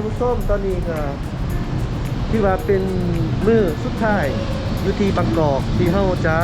วัสดีท่านผู้ชมตอนนี้ก็ที่ว่าเป็นมือสุดท้ายอยู่ที่บางกอกที่เฮาจะ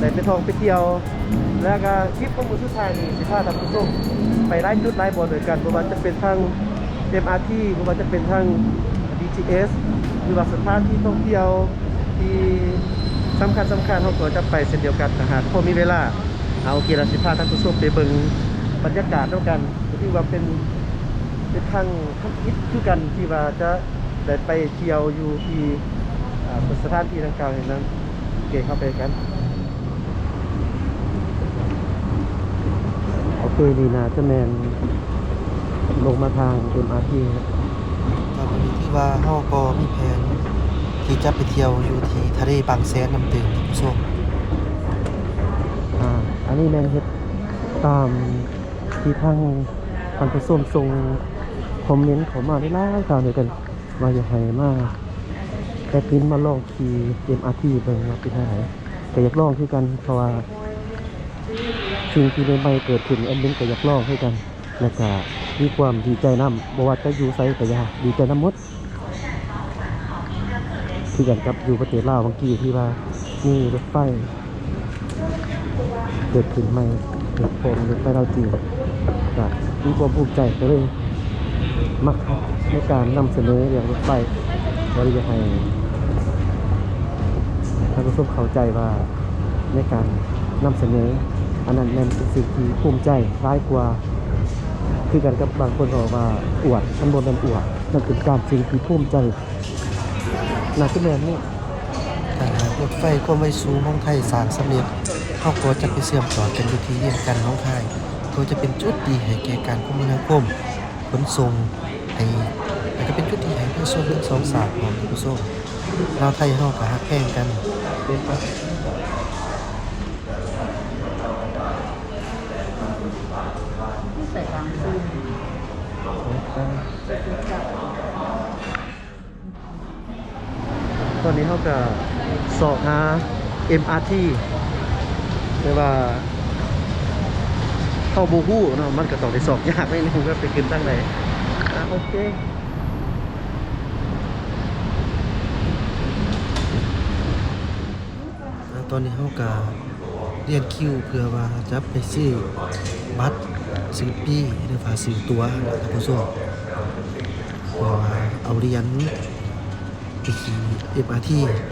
ได้ไปทองไปเที่ยว แล้วก็คลิปของมือสุดท้ายนี่สิพาท่านผู้ชมไปไล่จุดไล่บอลด้วยกันบ่ว่าจะเป็นทาง MRT บ่ว่าจะเป็นทาง BTS หรือว่าสถานที่ท่องเที่ยวที่สำคัญสำคัญเฮาก็จะไปเช่นเดียวกันนะฮะพอมีเวลาเอาโอเคเราสิพาท่านผู้ชมไปเบิ่งบรรยากาศด้วยกันที่ว่าเป็น เป็นทางทางคิดคือกันที่ว่าจะได้ไปเที่ยวอยู่ที่อ่าสถานที่ต่างๆอย่างนั้นโอเคเข้าไปกันโอเคดีนะเจะแมนลงมาทาง MRT ตอนนี้ที่ว่าเฮาก็มีแผนที่จะไปเที่ยวอยู่ที่ทะเลบางแสนน้ำตื่นท่านผู้ชมอ่าอันนี้แมนเฮ็ดตามที่ทางท่านผู้ชมส่ง คอมเมนต์เขามาได้หลายข่าวเดียวกันว่าอย่าให้มาแต่พินมาลองขี่ MRT เบิ่งว่าเป็นจังไดก็อยากลองคือกันเพราะว่าสิ่งที่ใหม่ๆเกิดขึ้นอันนึงก็อยากลองให้กันแล้วก็มีความดีใจนำบว่าจะอยู่ไสก็อยาดีใจน้ำมดคือกันกับอยู่ประเทศลาวเมื่อกี้ที่ว่ามีรถไฟเกิดขึ้นใหม่เกิดโฟมรถไฟเราวจีนก็มีความภูมิใจก็เลย มักในการนำเสนอเรื่องรถไฟว่าอยากให้ท่านผู้ชมเข้าใจว่าในการนำเสนอ อันนั้นเป็นสิ่งที่ภูมิใจร้ายกว่า คือกันกับบางคนบอกว่าอวดมันบนเป็นอวดนั่นเป็นการสิ่งที่ภูมิใจน่าจะแม่นนี่ถ้รถไฟความไวสูงของไทยสร้างสำเร็จเฮาก็จะไปเชื่อมต่อกันอยู่ที่เวียงจันทน์ของไทยก็จะเป็นจุดดีให้แก่การคมนาคม ขนส่งให้แล้วก็เป็นจุดดีให้เพื่อส่วนเรื่องสองสาของท่านผู้ชมลาไทยเฮาก็ฮักแพงกันเป็นปะตอนนี้เขาก็สอบหา MRT แต่ว่า เข้าบูฮู้เนาะมันก็ต้องได้สอบยากนิดนึงว่าไปขึ้นตั้งไหนโอเคตอนนี้เฮาก็เรียนคิวเพื่อว่าจะไปซื้อบัตรซื้อปีหรือว่าซื้อตัวนะท่านผู้ชมเพื่อว่าเอาเรียญไปขี่ MRT อัน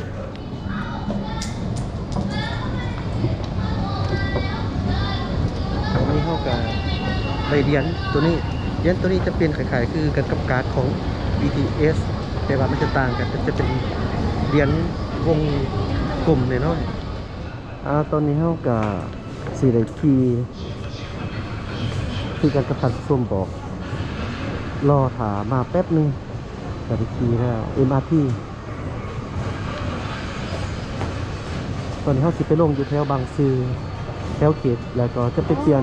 ใบเรียญตัวนี้เรียญตัวนี้จะเป็นคล้ายๆคือกันกับการ์ดของ BTS แต่ว่ามันจะต่างกันจะเป็นเรียญวงกลมหน่อยๆอ่าตอนนี้เขากับสีไดคีคือกันกับพันส้มบอก รอถามาแป๊บหนึงจะไปคีแล้ว MRT ตอนนี้เขาสิไปลงอยู่แถวบางซื่อแถวเขตแล้วก็จะไปเปลี่ยน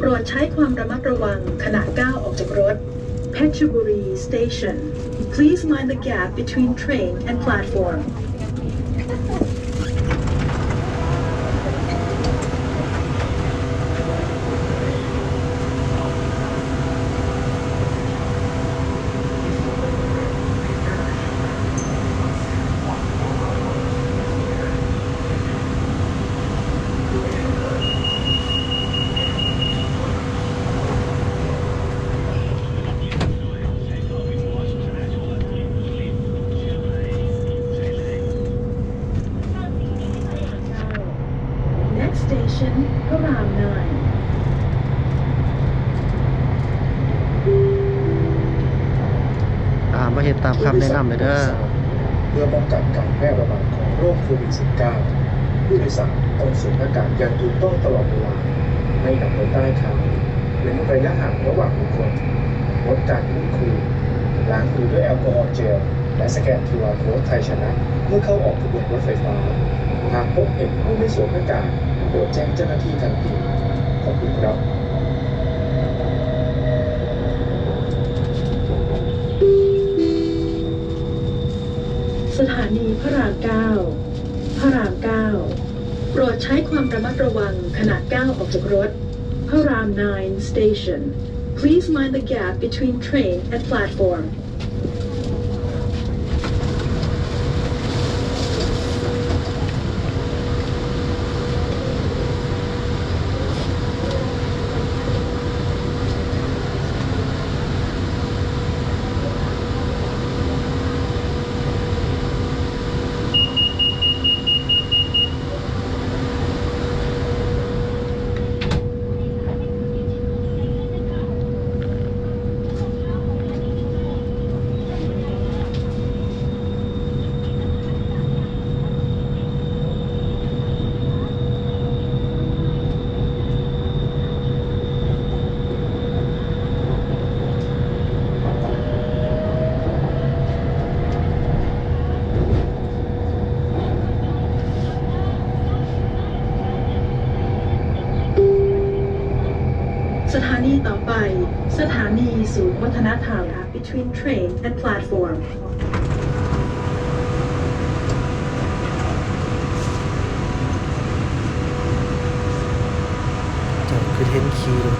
โปรดใช้ความระมัดระวังขณะก้าวออกจากรถ p e t c h b u r i Station Please mind the gap between train and platform คำแนะนำเลยเด้อเพื่อป้องกันการแพร่ระบาดของโรคโควิด -19 ผู้โดยสารต้องสวมหน้ากากอย่างถูกต้องตลอดเวลาไม่นำไว้ใต้คางเว้นระยะห่างระหว่างบุคคลงดการพูดคุยล้างมือด้วยแอลกอฮอล์เจล และสแกน QR Code ไทยชนะ เมื่อเข้าออกขบวนรถไฟฟ้า หากพบเห็นผู้ไม่สวมหน้ากากโปรดแจ้งเจ้าหน้าที่ทันที ขอบคุณครับ สถานีพระราม9พระราม9โปรดใช้ความระมัดระวังขณะก้าวออกจากรถ พระราม 9 station please mind the gap between train and platform สถานีต่อไป สถานีศูนย์วัฒนธรรม between train and platform จ้าคือเห็นขี่รถ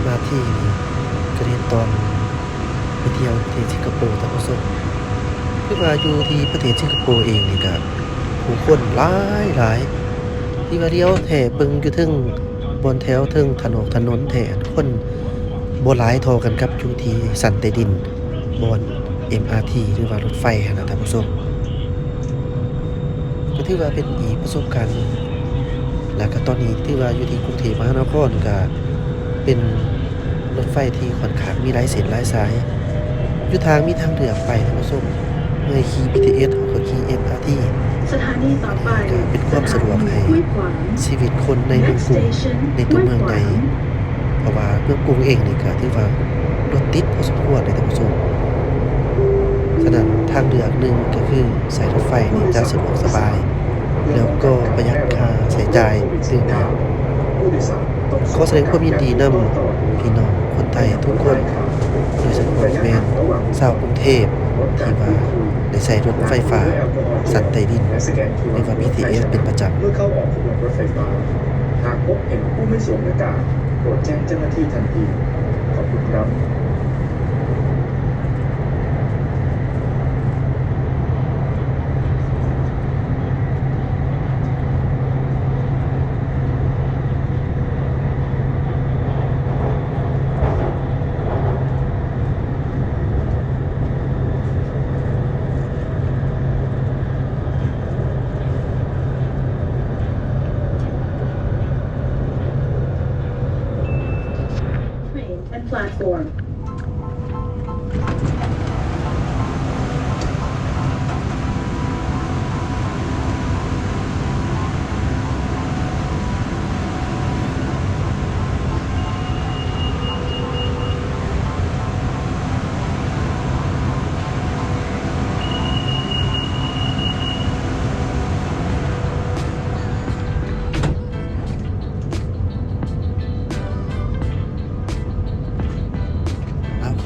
MRT นี่คือเห็นตอนไปเที่ยวประเทศสิงคโปร์ท่านผู้ชมคือว่าอยู่ที่ประเทศสิงคโปร์เองนี่ก็ผู้คนหลายหลายที่ว่าเดียวแถเบิงอยู่ทึงบนแถวทึงถนนถนนแถคน บ่หลายเทอกันกับอยู่ที่สันใต้ดินบน MRT หรือว่ารถไฟหั้นนะท่านผู้ชมก็ถือว่าเป็นอีกประสบการณ์หนึ่งแล้วก็ตอนนี้ที่ว่าอยู่ที่กรุงเทพมหานครก็เป็นรถไฟที่ค่อนข้างมีหลายเส้นหลายสายอยู่ทางมีทางเลือกไปท่านผู้ชมเมื่อขี่ BTS เขาก็ขี่ MRT สถานีต่อไปเป็นความสะดวกให้ห้วยขวางชีวิตคนในเมือง Next กรุง station ในตัวเมืองใหญ่ห้วยขวาง เพราะว่าเมือกรุงเองนี่ก็ถือว่ารถติดพอสมควรเลยท่านผู้ชมฉะนั้นทางเลือกหนึ่งก็คือสายรถไฟนี่จะสะดวกสบาย แล้วก็ประหยัดค่าใช้จ่ายซึ่งขอแสดงความยินดีนำพี่น้องคนไทยทุกคนโดยเฉพาะแมนชาวกรุงเทพที่ว่าได้ใช้รถไฟฟ้า สันใต้ดินหรือว่า BTS เป็นประจำ หากพบเห็นผู้ไม่สวมหน้ากากโปรดแจ้งเจ้าหน้าที่ทันที ขอบคุณครับ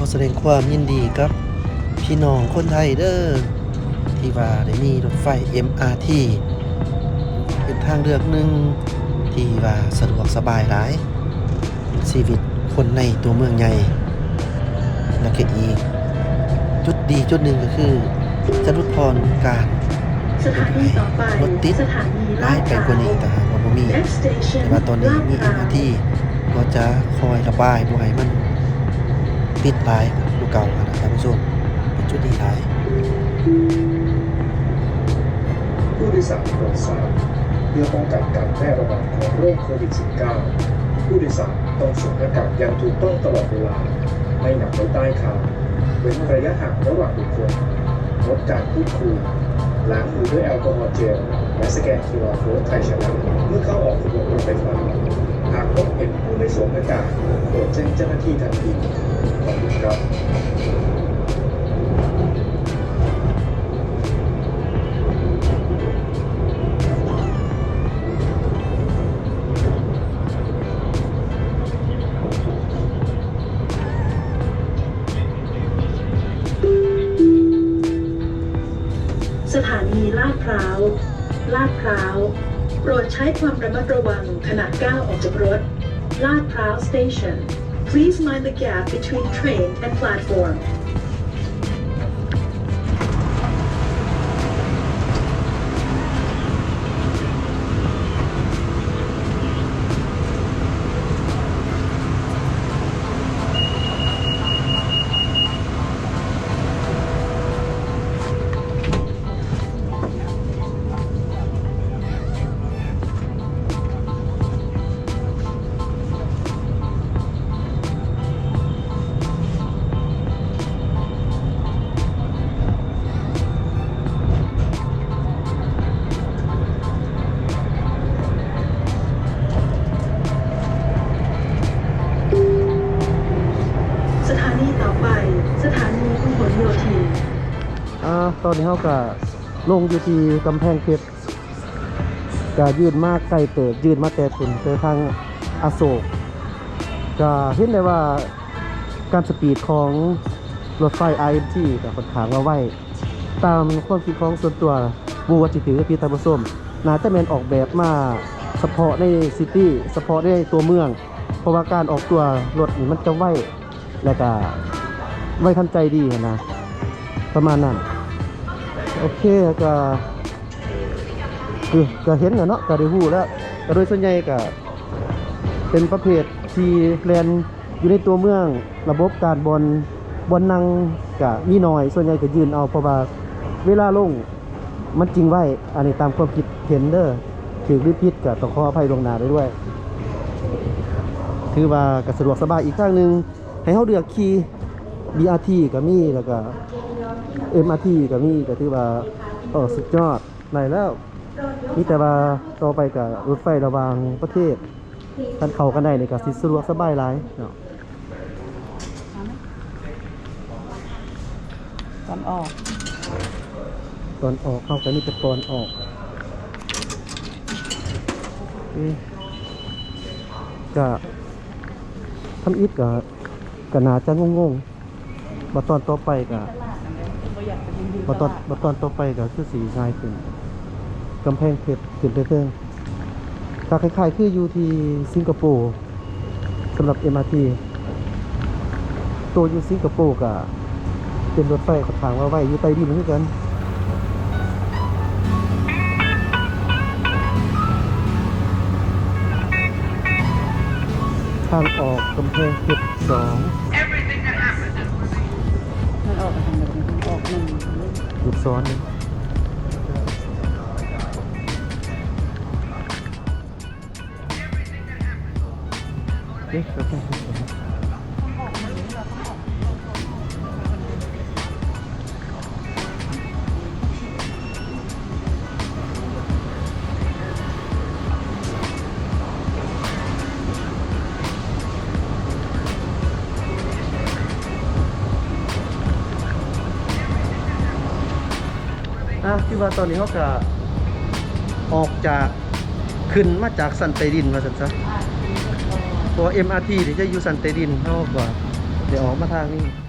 แสดงความยินดีกับพี่น้องคนไทยเด้อที่ว่าได้มีรถไฟ MRT เป็นทางเลือกหนึ่งที่ว่าสะดวกสบายหลายชีวิตคนในตัวเมืองใหญ่และก็อีก จุดดีจุดหนึ่งก็คือจะลดพรการสถานีต่อไปรถติดสถานีหลายไปกว่านี้แต่หากว่าบ่มี Next station แต่ว่าตอนนี้มีลาดพร้าว MRT ก็จะคอยระบายบ่ให้มัน ติดหลายกว่าเก่าอะนะท่านผู้ชมเป็นจุดดีหลายผู้โดยสารโปรดทราบเพื่อป้องกันการแพร่ระบาดของโรคโควิด -19 ผู้โดยสารต้องสวมหน้ากากอย่างถูกต้องตลอดเวลา ไม่หนักไว้ใต้คางเว้นระยะห่างระหว่างบุคคลงดการพูดคุยล้างมือด้วยแอลกอฮอล์เจลและสแกน QR Code ไทยชนะเมื่อเข้าออกขบวนรถไฟฟ้า หากพบเห็นผู้ไม่ สวมหน้ากากโปรดแจ้งเจ้าหน้าที่ทันทีขอบคุณครับสถานีลาดพร้าว ลาดพร้าว โปรดใช้ความระมัดระวังขณะก้าวออกจากรถ ลาดพร้าว Station Please mind the gap between train and platform อ่าตอนนี้เขาก็ลงอยู่ที่กำแพงเพชรก็ยืนมากไกลเติบยืนมาแต่ถึงเจอทางอโศกก็เห็นได้ว่าการสปีดของรถไฟ IMT กับค่อนขางว่าไวตามความคิดของส่วนตัวบูวัจิถือกับพี่ตาบส้มนาจะเป็นออกแบบมาเฉพาะในซิตี้เฉพาะในตัวเมือง เพราะว่าการออกตัวรถนี่มันจะไวและก็ไวทันใจดีนะประมาณนั้น โอเคก็คือก็เห็นนะเนาะก็ได้ฮู้แล้วก็โดยส่วนใหญ่ก็เป็นประเภทที่แลนอยู่ในตัวเมืองระบบการบอลบอลนั่งก็มีน้อย ส่วนใหญ่ก็ยืนเอาเพราะว่าเวลาลงมันจริงไว้ อันนี้ตามความคิดเห็นเด้อถือหรือผิดก็ต้องขออภัยลงนาด้วยด้วย ถือว่าก็สะดวกสบายอีกครั้งหนึ่งให้เขาเลือกขี่ BRT ก็มีแล้วก็ MRT ก็มีก็ถือว่าเออสุดยอดไหนแล้วนี่แต่ว่าต่อไปกับรถไฟระหว่างประเทศท่านเข้ากันได้ในก็สิสะดวกสบายหลายเนาะตอนออก ตอนออกเข้ากันนี่เป็นตอนออกเอ๊ะก็ทำอิดก็ก็น่าจะงงๆมาตอนต่อไปก็ มาตอนมาตอนต่อไปก็คือสีง่ายขึ้นกำแพงเพชรขึ้นไปเพิ่งก็คล้ายๆ คืออยู่ที่สิงคโปร์สำหรับ MRT ตัวอยู่สิงคโปร์ก็เป็นรถไฟขดทางว่าไว้อยู่ใต้ดินเหมือนกันทางออกกำแพงเพชรสอง หยุดซ้อนหนึ่งเอ๊ะกำแพ ที่ว่าตอนนี้เขาก็ออกจากขึ้นมาจากสันไตดินมาสันซะตัว MRT ที่จะอยู่สันไตดินเขาก็เดี๋ยวออกมาทางนี้อัน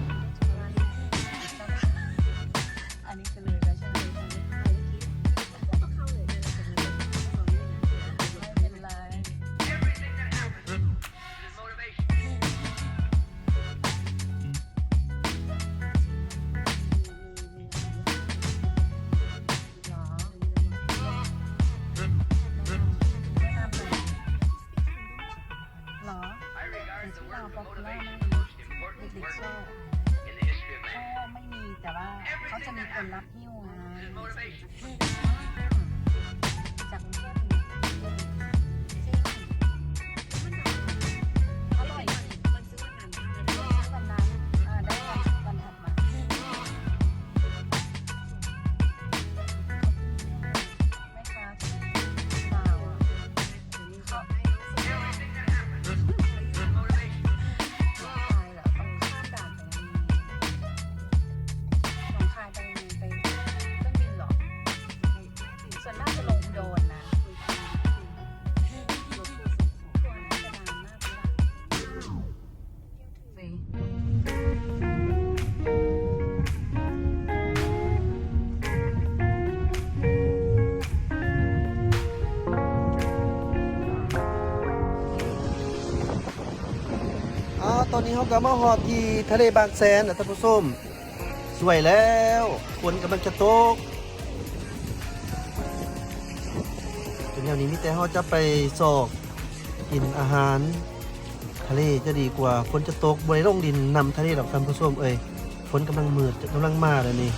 นี้เขาก็มาหอดที่ทะเลบางแสนนะท่านผู้ชมสวยแล้วฝนกำลังจะตกจนแนวนี้มีแต่เขาจะไปสอกกินอาหาร ทะเลจะดีกว่าฝนจะตกบริลงดินนำทะเลดอกท่านผู้ชมเอ้ยฝนกำลังมืดกำลังมาเลยนี่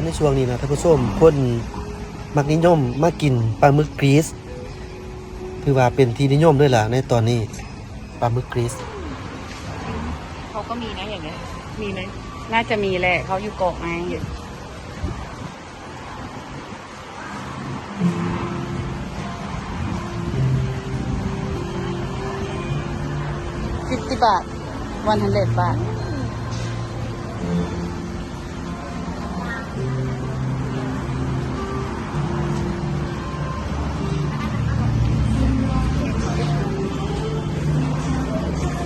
ตอนในช่วงนี้นะท่านผู้ชมคนมักนิยมมากินปลาหมึกกรีซถือว่าเป็นที่นิยมด้วยล่ะในตอนนี้ปลาหมึกกรีซเขาก็มีนะอย่างเงี้ยมีไหมน่าจะมีแหละเขาอยู่เกาะไงฟิฟตี้บาทวันฮันเดบาท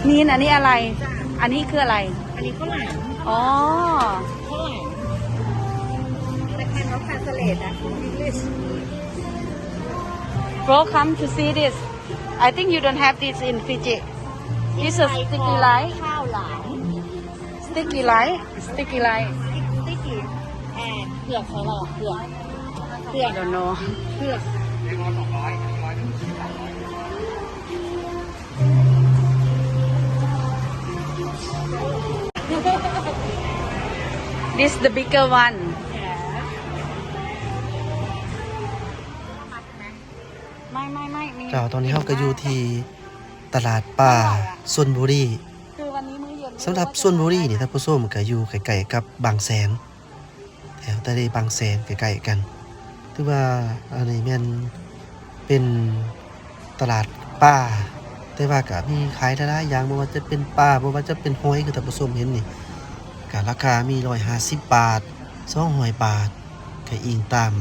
มีนอันนี้อะไร อันนี้คืออะไร อันนี้ข้าวหลามอ๋อ ข้าวหลามแต่คันเขาคาสเลตอะ English Welcome to see this I think you don't have this in Fiji This is sticky light ข้าวหลาม sticky light sticky light สติ๊กกี้แอนเผือกเขาหรอเผือกเผือก I don't know เผือก this the bigger one ไม่ไม่ไม่มีเจ้าตอนนี้เขาก็อยู่ที่ตลาดป่าส่วนบุรีคือวันนี้มื้อเย็นสำหรับส่วนบุรีนี่ท่านผู้ชมก็อยู่ใกล้ๆกับบางแสนแถวทะเลบางแสนใกล้ๆกันถือว่าอันนี้แม่นเป็นตลาดป่า แต่ว่าก็มีขายหลายๆอย่างบ่ว่าจะเป็นปลาบ่ว่าจะเป็นหอยคือท่านผู้ชมเห็นนี่ก็ราคามี150 บาท200บาทก็อิงตาม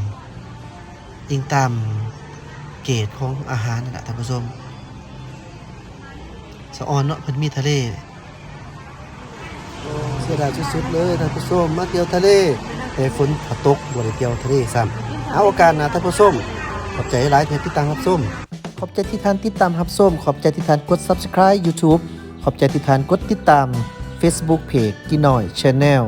อิงตามเกรดของอาหารนั่นแหละท่านผู้ชมสะออนเนาะเพิ่นมีทะเลเสียดายสุดๆเลยท่านผู้ชมมาเที่ยวทะเลแต่ฝนตกบ่ได้เที่ยวทะเลซ้ำเอาโอกาสหนะท่านผู้ชมขอบใจหลายที่ติดตามรับชม อบใจที่ท่านติดตามรับส้มขอบใจที่ท่านกด Subscribe YouTube ขอบใจที่ท่านกดติดตาม Facebook Page กินหน่อย Channel